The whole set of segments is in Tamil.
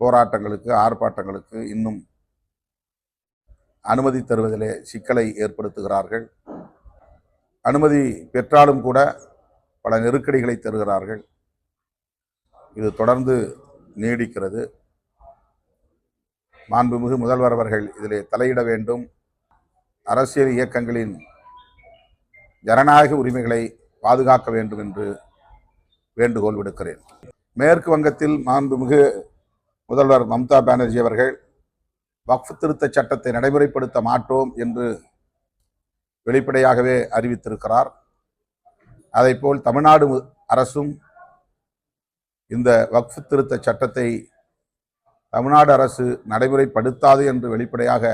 போராட்டங்களுக்கு ஆர்ப்பாட்டங்களுக்கு இன்னும் அனுமதி தருவதிலே சிக்கலை ஏற்படுத்துகிறார்கள். அனுமதி பெற்றாலும் கூட பல நெருக்கடிகளை தருகிறார்கள். இது தொடர்ந்து நீடிக்கிறது. மாண்புமிகு முதல்வர் அவர்கள் இதிலே தலையிட வேண்டும். அரசியல் இயக்கங்களின் ஜனநாயக உரிமைகளை பாதுகாக்க வேண்டும் என்று வேண்டுகோள் விடுக்கிறேன். மேற்கு வங்கத்தில் மாண்புமிகு முதல்வர் மம்தா பானர்ஜி அவர்கள் வக்ஃப் திருத்த சட்டத்தை நடைமுறைப்படுத்த மாட்டோம் என்று வெளிப்படையாகவே அறிவித்திருக்கிறார். அதைப்போல் தமிழ்நாடு அரசும் இந்த வக்ஃப் திருத்த சட்டத்தை தமிழ்நாடு அரசு நடைமுறைப்படுத்தாது என்று வெளிப்படையாக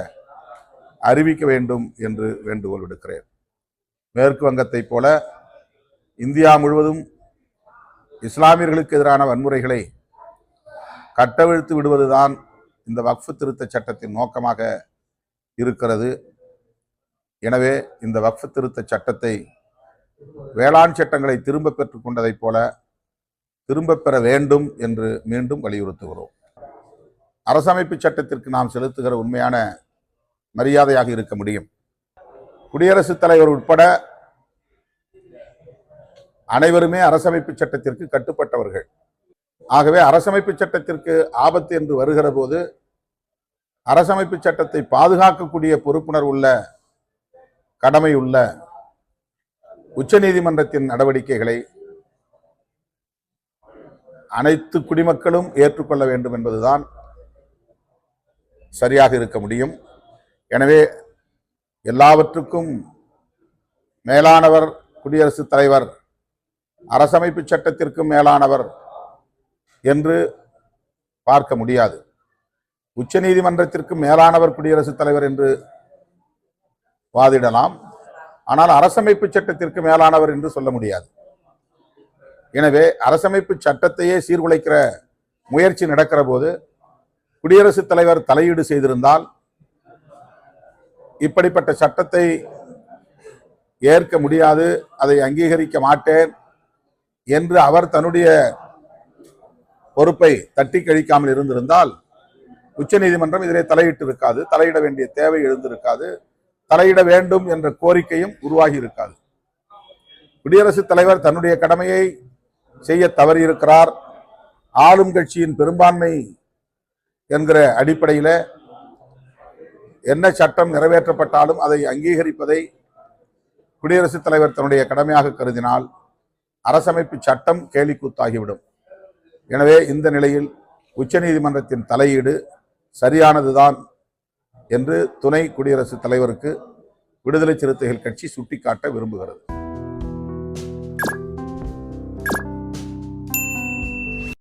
அறிவிக்க வேண்டும் என்று வேண்டுகோள் விடுக்கிறேன். மேற்கு வங்கத்தைப் போல இந்தியா முழுவதும் இஸ்லாமியர்களுக்கு எதிரான வன்முறைகளை கட்டவிழ்த்து விடுவதுதான் இந்த வக்ஃபு திருத்த சட்டத்தின் நோக்கமாக இருக்கிறது. எனவே இந்த வக்ஃபு திருத்த சட்டத்தை வேளாண் சட்டங்களை திரும்ப பெற்றுக்கொண்டதைப் போல திரும்பப் பெற வேண்டும் என்று மீண்டும் வலியுறுத்துகிறோம். அரசமைப்பு சட்டத்திற்கு நாம் செலுத்துகிற உண்மையான மரியாதையாக இருக்க முடியும். குடியரசுத் தலைவர் உட்பட அனைவருமே அரசமைப்பு சட்டத்திற்கு கட்டுப்பட்டவர்கள். ஆகவே அரசமைப்பு சட்டத்திற்கு ஆபத்து என்று வருகிற போது அரசமைப்பு சட்டத்தை பாதுகாக்கக்கூடிய பொறுப்புணர் உள்ள கடமை உள்ள உச்சநீதிமன்றத்தின் நடவடிக்கைகளை அனைத்து குடிமக்களும் ஏற்றுக்கொள்ள வேண்டும் என்பதுதான் சரியாக இருக்க முடியும். எனவே எல்லாவற்றுக்கும் மேலானவர் குடியரசுத் தலைவர் அரசமைப்பு சட்டத்திற்கும் மேலானவர் என்று பார்க்க முடியாது. உச்சநீதிமன்றத்திற்கு மேலானவர் குடியரசுத் தலைவர் என்று வாதிடலாம். ஆனால் அரசமைப்பு சட்டத்திற்கு மேலானவர் என்று சொல்ல முடியாது. எனவே அரசமைப்பு சட்டத்தையே சீர்குலைக்கிற முயற்சி நடக்கிற போது குடியரசுத் தலைவர் தலையீடு செய்திருந்தால் இப்படிப்பட்ட சட்டத்தை ஏற்க முடியாது அதை அங்கீகரிக்க மாட்டேன் என்று அவர் தன்னுடைய பொறுப்பை தட்டி கழிக்காமல் இருந்திருந்தால் உச்சநீதிமன்றம் இதிலே தலையிட்டு இருக்காது தலையிட வேண்டிய தேவை எழுந்திருக்காது. தலையிட வேண்டும் என்ற கோரிக்கையும் உருவாகி இருக்காது. குடியரசுத் தலைவர் தன்னுடைய கடமையை செய்ய தவறியிருக்கிறார். ஆளும் கட்சியின் பெரும்பான்மை என்கிற அடிப்படையில் என்ன சட்டம் நிறைவேற்றப்பட்டாலும் அதை அங்கீகரிப்பதை குடியரசுத் தலைவர் தன்னுடைய கடமையாக கருதினால் அரசமைப்பு சட்டம் கேலிக்கூத்தாகிவிடும். எனவே இந்த நிலையில் உச்சநீதிமன்றத்தின் தலையீடு சரியானதுதான் என்று துணை குடியரசுத் தலைவருக்கு விடுதலை சிறுத்தைகள் கட்சி சுட்டிக்காட்ட விரும்புகிறது.